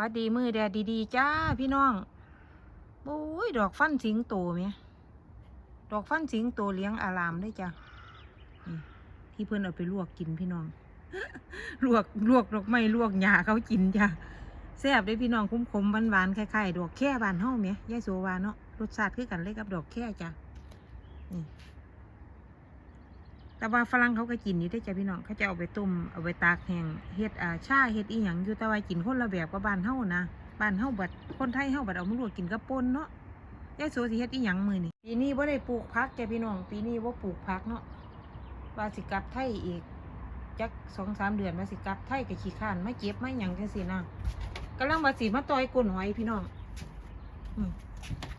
วัสดีมือแดดดีๆจ้าพี่น้องโอ้ยดอกฟันสิงโตไหมดอกฟันสิงโตเลี้ยงอารามด้วยจ้ะที่เพื่อนเอาไปลวกกินพี่น้อง ลวกลวกดอกไม้ลวกหญ้าเขากินจ้ะแซ่บได้พี่น้องคุ้มคมๆหวานๆคล้ายๆดอกแค่บานเฮาไหมยายโสวาเนาะรสชาติคือกันเลยกับดอกแค่จ้ะนี่ แต่ว่าฝรั่งเขาก็กินอยู่ได้จ้ะพี่น้องเขาจะเอาไปต้มเอาไปตากแห้งเฮ็ดอ่าชาเฮ็ดอีหยังอยู่แต่ว่ากินคนละแบบกับบ้านเฮานะบ้านเฮาบัดคนไทยเฮาบัดเอามาลวกกินกับป่นเนาะยายโสสิเฮ็ดอีหยังมื้อนี้ปีนี้บ่ได้ปลูกผักจ้ะพี่น้อง ปีนี้บ่ปลูกผักเนาะว่าสิกลับไทยอีกจักสองสามเดือนว่าสิกลับไทยก็ขี้ข้านมาเก็บมาหยังจังซี่นะกำลังว่าสิมาต่อยก้นหอยพี่น้องอืม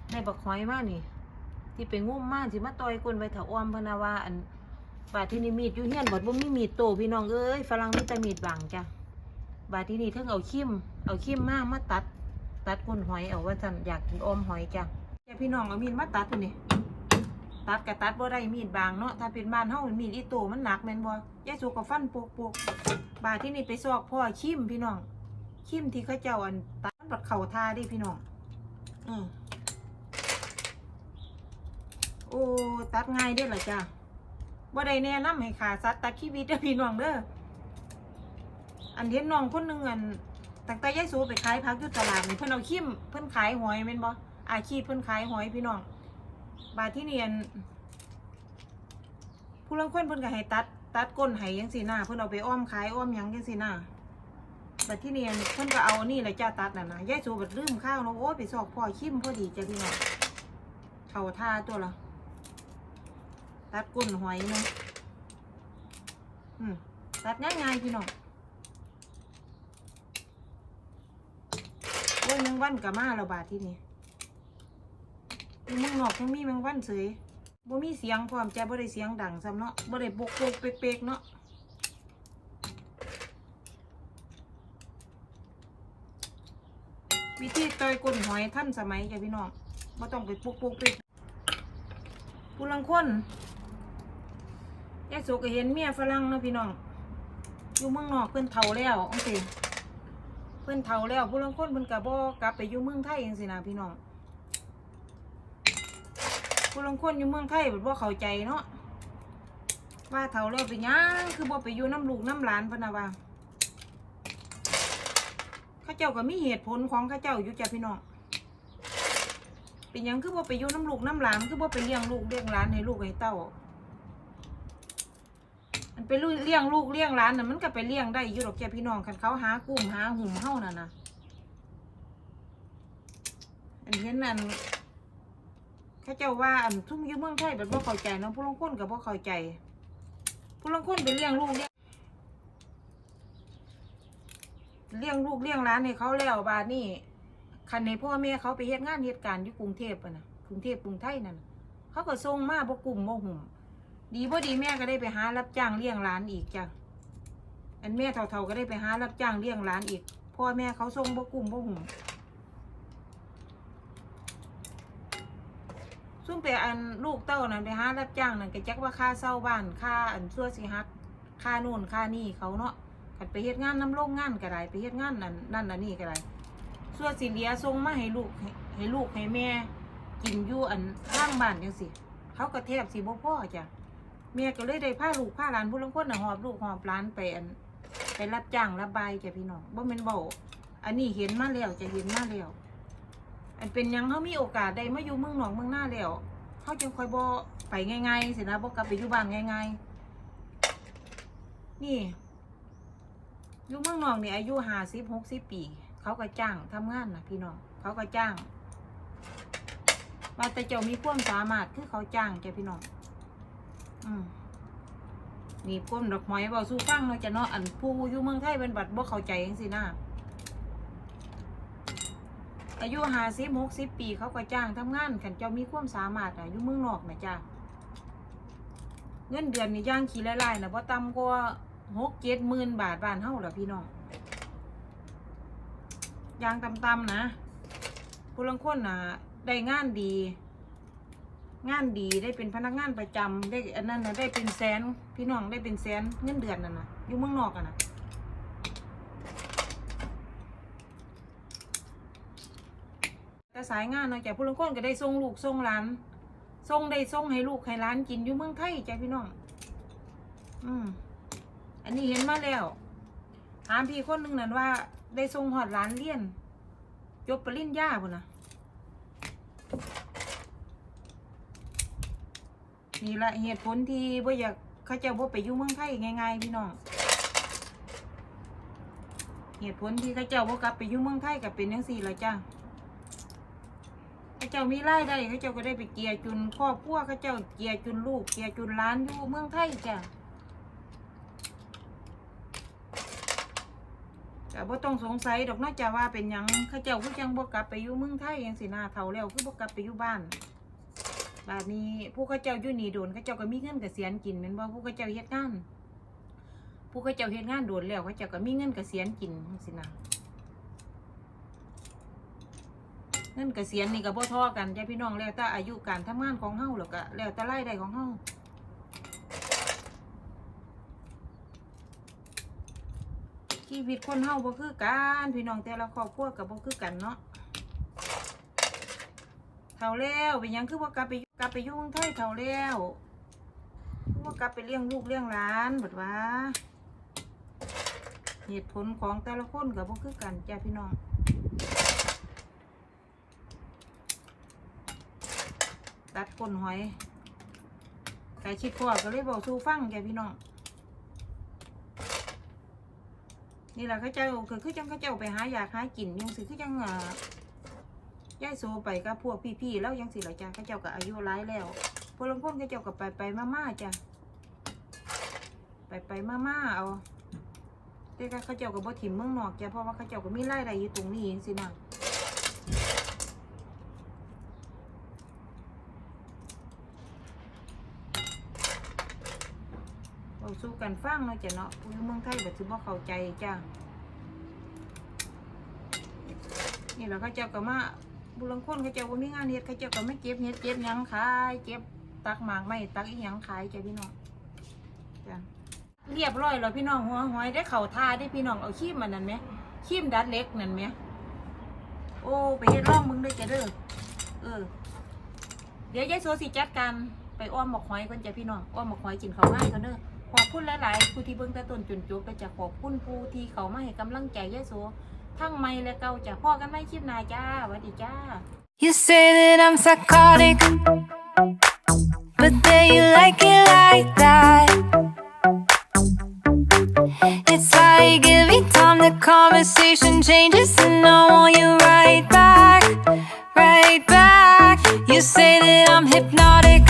ได้บักหอยมานี่ที่ไปงุ่มมาสิมาต่อยก้นไว้ถ้าอ้อมพนนาว่าอัน บาดที่นี่มีดอยู่เฮียนบดบ่มีมีดโตพี่น้องเอ้ยฝรั่งมีแต่มีดบางจ้ะบาดที่นี่เพิ่งเอาขิมเอาขิมมากมาตัด ตัดก้นหอยเอาว่าท่านอยากกินอมหอยจ้ะแค่พี่น้องเอามีดมาตัดตัวนี้ตัดกับตัดบ่ได้มีดบางเนาะถ้าเป็นบ้านเฮามีดอีโตมันหนักแม่นบ่ยายสุก็ฟันโปกบาดที่นี่ไปซอกพ่อขิมพี่น้องขิมที่เขาเจ้าอันตัดมัดเข่าทาดิพี่น้องอืมโอ้ตัดง่ายเด้อล่ะจ้ะ บ่ได้แนะนำให้ขาสัตว์ตัดชีวิตเด้อพี่น้องเด้ออันเห็นน้องคนหนึ่งอันตั้งแต่ยายสูไปขายผักอยู่ตลาดนี่เพิ่นเอาขิมเพิ่นขายหอยแม่นบ่อาชีพเพิ่นขายหอยพี่น้องบาดที่เนียนผู้ลางคนเพิ่นก็ให้ตัด ตัดก้นให้จังซี่นะเพิ่นเอาไปอ้อมขายอ้อมยังจังซี่นะบาดที่เนียนเพิ่นก็เอานี่แหละจ้าตัดน่ะนะยายสูบัดลืมข้าวเนาะโอ้ไปสอกพ่อขิมพอดีจ้ะพี่น้องเข้าท่าตัวละ ตัดก้นหอยนะอืมตัดง่ายๆพี่น้องโอ้ยแมงวันกับมาแล้วบาดที่นี่มีแมงนอกทั้งมีแมงวันเสยบ่มีเสียงพร้อมจบ่ได้เสียงดังซ้ำเนาะบ่ได้ปกปกเป๊กๆเนาะวิธีต่อยก้นหอยท่านสมัยจ้ะพี่น้องบ่ต้องไปปกปกเป๊กผู้ลังคน ยายสุก็เห็นเมียฝรั่งเนาะพี่น้อง อยู่เมืองนอกเพิ่อนเฒ่าแล้วจังซี่เพิ่อนเฒ่าแล้วผู้ลางคนเพิ่นก็บ่กลับไปอยู่เมืองไทยจังซี่นะพี่น้องผู้ลางคนอยู่เมืองไทยเพิ่นบ่เข้าใจเนาะว่าเฒ่าแล้วเป็นหยังคือบ่ไปอยู่น้ำลูกน้ำหลานพนน่ะว่าเขาเจ้าก็มีเหตุผลของเขาเจ้าอยู่จ้ะพี่น้องเป็นยังคือบ่ไปอยู่น้ำลูกน้ำหลานคือบ่ไปเลี้ยงลูกเลี้ยงหลานให้ลูกให้เต้า มันไปเลี้ยงลูกเลี้ยงหลานน่ะมันก็ไปเลี้ยงได้อยู่ดอกแกพี่น้องคันเขาหากุ้มหาหุ่มเฮานั่นน่ะอันเห็นนั่นเขาเจ้าว่าอันทุ่มยู่เมืองไทยแบบบ่เข้าใจเนาะผู้ลงคนก็บ่เข้าใจ ผู้ลงคนไปเลี้ยงลูกเลี้ยงเลี้ยงลูกเลี้ยงหลานให้เขาแล้วบาดนี้คันในพ่อแม่เขาไปเฮ็ดงานเฮ็ดการอยู่กรุงเทพอะนะกรุงเทพกรุงไทยนั่นเขาก็ส่งมาบ่กลุ่มบ่หุ่ม ดีบ่ดีแม่ก็ได้ไปหารับจ้างเลี้ยงหลานอีกจ้ะอันแม่เฒ่าๆก็ได้ไปหารับจ้างเลี้ยงหลานอีกพ่อแม่เขาส่งบกุ้มบ่หุ่มซุ่มไปอันลูกเต้านั่นไปหารับจ้างนั่นก็จักว่าค่าเช่าบ้านค่าอันซัวสิฮักค่านู่นค่านี่เขาเนาะคันไปเฮ็ดงานน้ำโรงงานก็ได้ไปเฮ็ดงานนั่นนั่นน่ะนี่ก็ได้ซัวสิเหลียส่งมาให้ลูกให้ลูกให้แม่กินอยู่อันข้างบ้านจังซี่เขาก็แทบสิบ่พ่อจ้ะ แม่ก็เลยได้พาลูกพาหลานผู้ลางคนน่ะหอบลูกหอบหลานไปอันไปรับจ้างรับบายจ้ะพี่น้องบ่แม่นเบาอันนี้เห็นมาแล้วจะเห็นมาแล้วอันเป็นยังเขามีโอกาสได้มาอยู่เมืองหนองเมืองหน้าแล้วเขาจึงค่อยบ่ไปง่ายๆสินะบ่กลับไปอยู่บ้านง่ายๆนี่อยู่เมืองนอกนี่ยอายุห้าสิบหกสิบปี เขาก็จ้างทำงานนะพี่น้องเขาก็จ้างว่าแต่เจ้ามีความสามารถคือเขาจ้างจ้ะพี่น้อง นี่ก้มดอกไม้เบาสู้ฟังเนาะจะเนาะอันผู้อยู่เมืองไทยเป็นบัดบ่เข้าใจจังซี่นะอายุห้าสิบหกสิบปีเขาก็จ้างทำงานขันเจ้ามีความสามารถอะอยู่เมืองนอกนะจ้าเงินเดือนนี่ย่างขี่ไล่ๆนะบ่ต่ำกว่าหกเจ็ดหมื่นบาทบ้านเฮาล่ะพี่น้องย่างต่ำๆนะผู้ลังคนนะได้งานดี งานดีได้เป็นพนักงานประจำได้อันนั้นนะได้เป็นแสนพี่น้องได้เป็นแสนเงินเดือนน่ะนะอยู่เมืองนอกอะนะแต่สายงานเนาะจ้ะผู้ลางคนก็ได้ส่งลูกส่งหลานส่งได้ส่งให้ลูกให้หลานกินอยู่เมืองไทยจ้ะพี่น้อง อืมอันนี้เห็นมาแล้วถามพี่คนหนึ่งนั่นว่า ได้ส่งหอดหลานเรียน จบปริญญาพุ่นนะ นี่ละเหตุผลที่บ่อยากเขาเจ้าบ่ไปยู่งเมืองไทยง่ายๆพี่น้องเหตุผลที่เขาเจ้าบ่กลับไปยู่งเมืองไทยก็เป็นจังซี่ละจ้าเขาเจ้ามีรายได้เขาเจ้าก็ได้ไปเกียจุนครอบครัวเขาเจ้าเกียจุนลูกเกียจุนหล้านอยู่เมืองไทยจ้าก็บ่ต้องสงสัยดอกนอกจากว่าเป็นยังเขาเจ้าคือจังบ่กลับไปอยู่เมืองไทยจังสินาเฒ่าแล้วคือบ่กลับไปอยู่บ้าน บาดนี้ผู้เขาเจ้าอยู่นี่โดนเขาเจ้าก็มีเงินเกษียณกินแม่นบ่ผู้เขาเจ้าเฮ็ดงานผู้เขาเจ้าเฮ็ดงานโดนแล้วเขาเจ้าก็มีเงินเกษียณกินจังสินะเงินเกษียณนี่ก็บ่เทอกันจ้ะพี่น้องแล้วแต่อายุการทำงานของเฮาแล้วก็แล้วแต่รายได้ของเฮาชีวิตคนเฮาบ่คือกันพี่น้องแต่ละครอบครัวก็บ่คือกันเนาะเฒ่าแล้วเป็นหยังคือว่ากลับไป กลับไปยู่งไทยเฒ่าแล้วว่ากลับไปเลี้ยงลูกเลี้ยงหลานเบิดว่า เหตุผลของแต่ละคนกับพวกคือกันจ้าพี่น้องตัดก้นหอยไก่ชิดคอก็เลยบอกสู้ฟังจ้าพี่น้อง นี่แหละข้าเจ้าคือคือจังเข้าเจ้าไปหาอยากหากินยังสิคือจังอ่า ย่ายโซไปกับพวกพี่ๆแล้วยังสิละจ้าข้าเจ้าก็อายุร้ายแล้วพลางคนเข้าเจ้าก็ไปไปมาม่าๆจ้าไปไปมาม่าๆเอาแต่ก็เขาเจ้าก็บ่ถิ่มเมืองนอกจ้ะเพราะว่าเขาเจ้าก็มีรายได้อยู่ตรงนี้จังซี่นะเราสู้กันฟังเนาะจ้ะเนาะผู้อยู่เมืองไทยแบบถือว่าเข้าใจจ้ะนี่แหละเขาเจ้าก็มา บุรังคนเขาเจ้าก็มีงานเฮ็ดเขาเจ้าก็ไม่เก็บเฮ็ดเก็บหยังขายเก็บตักหมากไม้ตักอีหยังขายจ้ะพี่น้องจ้ะเรียบร้อยแล้วพี่น้องหัวหอยได้เข่าท่าได้พี่น้องเอาขี้มมันนั่นไหมขี้มดัดเล็กนั่นไหมโอ้ไปเฮ็ดร่องมึงด้วยจ้ะเด้อเออ เดี๋ยวยายโซสิจัดการไปอ้อมหมกหอยก่อนจ้ะพี่น้องอ้อมหมกหอยกินเขาง่ายกันเด้อขอบคุณหลาย ๆ ผู้ที่เบิ่งแต่ต้นจนจบก็จะขอบคุณผู้ที่เขามาให้กำลังใจยายโซ ทั้งไม่และเก่าจ้ะพ่อกันไม่คลิปหน้าจ้าสวัสดีจ้า You say that I'm psychotic, but then you like it like that. It's like every time the conversation changes, and I want you right back, right back. You say that I'm hypnotic,